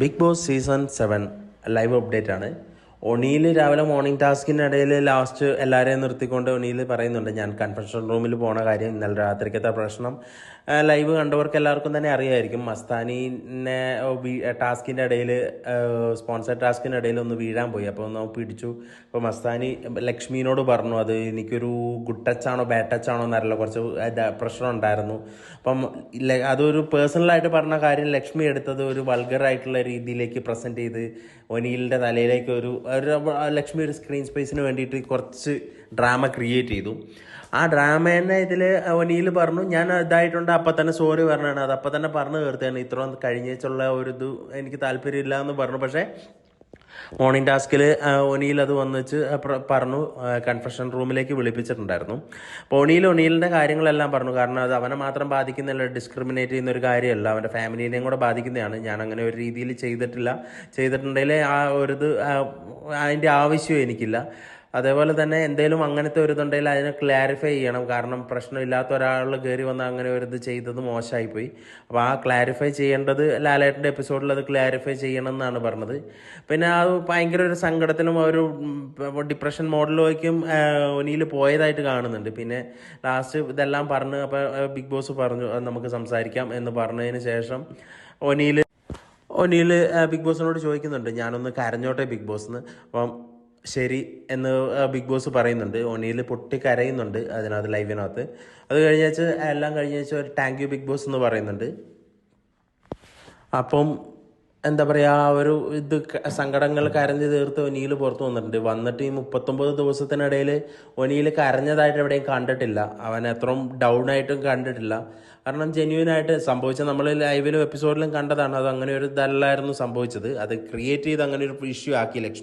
Big boss season seven live update ആണ്. ഒണിയിൽ രാവിലെ മോർണിംഗ് ടാസ്കിനിടയിൽ ലാസ്റ്റ് എല്ലാവരെയും നിർത്തിക്കൊണ്ട് ഒണിയിൽ പറയുന്നുണ്ട് ഞാൻ കൺഫെഷൻ റൂമിൽ പോണ കാര്യം ഇന്നലെ രാത്രിക്കത്തെ പ്രശ്നം. ലൈവ് കണ്ടവർക്ക് എല്ലാവർക്കും തന്നെ അറിയായിരിക്കും. മസ്താനിനെ ടാസ്കിന്റെ ഇടയിൽ സ്പോൺസർ ടാസ്കിന്റെ ഇടയിൽ ഒന്ന് വീഴാൻ പോയി. അപ്പോൾ ഒന്ന് പിടിച്ചു. അപ്പോൾ മസ്താനി ലക്ഷ്മിനോട് പറഞ്ഞു അത് എനിക്കൊരു ഗുഡ് ടച്ചാണോ ബാഡ് ടച്ചാണോ എന്നറിയില്ല. കുറച്ച് പ്രഷർ ഉണ്ടായിരുന്നു. അപ്പം അതൊരു പേഴ്സണലായിട്ട് പറഞ്ഞ കാര്യം ലക്ഷ്മി എടുത്തത് ഒരു വൾഗറായിട്ടുള്ള രീതിയിലേക്ക് പ്രസന്റ് ചെയ്ത് ഒനീലിന്റെ തലയിലേക്ക് ഒരു ലക്ഷ്മി ഒരു സ്ക്രീൻ സ്പേസിന് വേണ്ടിയിട്ട് കുറച്ച് ഡ്രാമ ക്രിയേറ്റ് ചെയ്തു. ആ ഡ്രാമേനെ ഇതിൽ ഒനിയിൽ പറഞ്ഞു ഞാൻ ഇതായിട്ടുണ്ട് അപ്പം തന്നെ സോറി പറഞ്ഞാണ് അത് അപ്പം തന്നെ പറഞ്ഞു തീർത്താണ് ഇത്രയും കഴിഞ്ഞേച്ചുള്ള ഒരു ഇത് എനിക്ക് താല്പര്യമില്ല എന്ന് പറഞ്ഞു. പക്ഷേ മോർണിംഗ് ടാസ്കിൽ ഒനിയിൽ അത് വന്നിച്ച് പറഞ്ഞു കൺഫെഷൻ റൂമിലേക്ക് വിളിപ്പിച്ചിട്ടുണ്ടായിരുന്നു. അപ്പോൾ ഒനിയിൽ ഒനിയിലിന്റെ കാര്യങ്ങളെല്ലാം പറഞ്ഞു. കാരണം അത് അവനെ മാത്രം ബാധിക്കുന്നില്ല ഡിസ്ക്രിമിനേറ്റ് ചെയ്യുന്ന ഒരു കാര്യമല്ല. അവന്റെ ഫാമിലിനെയും കൂടെ ബാധിക്കുന്നതാണ്. ഞാൻ അങ്ങനെ ഒരു രീതിയിൽ ചെയ്തിട്ടില്ല. ചെയ്തിട്ടുണ്ടെങ്കിൽ ആ ഒരു ഇത് അതിന്റെ ആവശ്യവും എനിക്കില്ല. അതേപോലെ തന്നെ എന്തെങ്കിലും അങ്ങനത്തെ ഒരു ഇതുണ്ടെങ്കിൽ അതിനെ ക്ലാരിഫൈ ചെയ്യണം. കാരണം പ്രശ്നമില്ലാത്ത ഒരാൾ കയറി വന്ന് അങ്ങനെ ഒരു ഇത് ചെയ്തത് മോശമായിപ്പോയി. അപ്പോൾ ആ ക്ലാരിഫൈ ചെയ്യേണ്ടത് ലാലേട്ടന്റെ എപ്പിസോഡിൽ അത് ക്ലാരിഫൈ ചെയ്യണം എന്നാണ് പറഞ്ഞത്. പിന്നെ അത് ഭയങ്കര ഒരു സങ്കടത്തിലും ഒരു ഡിപ്രഷൻ മോഡലിലേക്കും ഒനിയിൽ പോയതായിട്ട് കാണുന്നുണ്ട്. പിന്നെ ലാസ്റ്റ് ഇതെല്ലാം പറഞ്ഞ് അപ്പോൾ ബിഗ് ബോസ് പറഞ്ഞു നമുക്ക് സംസാരിക്കാം എന്ന് പറഞ്ഞതിന് ശേഷം ഒനിയിൽ ഒനിയിൽ ബിഗ് ബോസിനോട് ചോദിക്കുന്നുണ്ട് ഞാനൊന്ന് കരഞ്ഞോട്ടെ ബിഗ് ബോസ് എന്ന് അപ്പം ശരി എന്ന് ബിഗ് ബോസ് പറയുന്നുണ്ട്. ഒനിയിൽ പൊട്ടി കരയുന്നുണ്ട് അതിനകത്ത് ലൈവിനകത്ത്. അത് കഴിഞ്ഞേച്ച് എല്ലാം കഴിഞ്ഞേച്ച് ഒരു താങ്ക് യു ബിഗ് ബോസ് എന്ന് പറയുന്നുണ്ട്. അപ്പം എന്താ പറയുക ആ ഒരു ഇത് സങ്കടങ്ങൾ കരഞ്ഞ് തീർത്ത് ഒനിയിൽ പുറത്തു വന്നിട്ടുണ്ട്. വന്നിട്ട് ഈ മുപ്പത്തൊമ്പത് ദിവസത്തിനിടയിൽ ഒനിയിൽ കരഞ്ഞതായിട്ട് എവിടെയും കണ്ടിട്ടില്ല. അവൻ എത്രയും ഡൗൺ ആയിട്ടും കണ്ടിട്ടില്ല. കാരണം ജെന്യൂൻ ആയിട്ട് സംഭവിച്ച നമ്മൾ ലൈവിലും എപ്പിസോഡിലും കണ്ടതാണ്. അത് അങ്ങനെ ഒരു ഇതല്ലായിരുന്നു സംഭവിച്ചത്. അത് ക്രിയേറ്റ് ചെയ്ത് അങ്ങനെ ഒരു ഇഷ്യൂ ആക്കി ലക്ഷ്മി.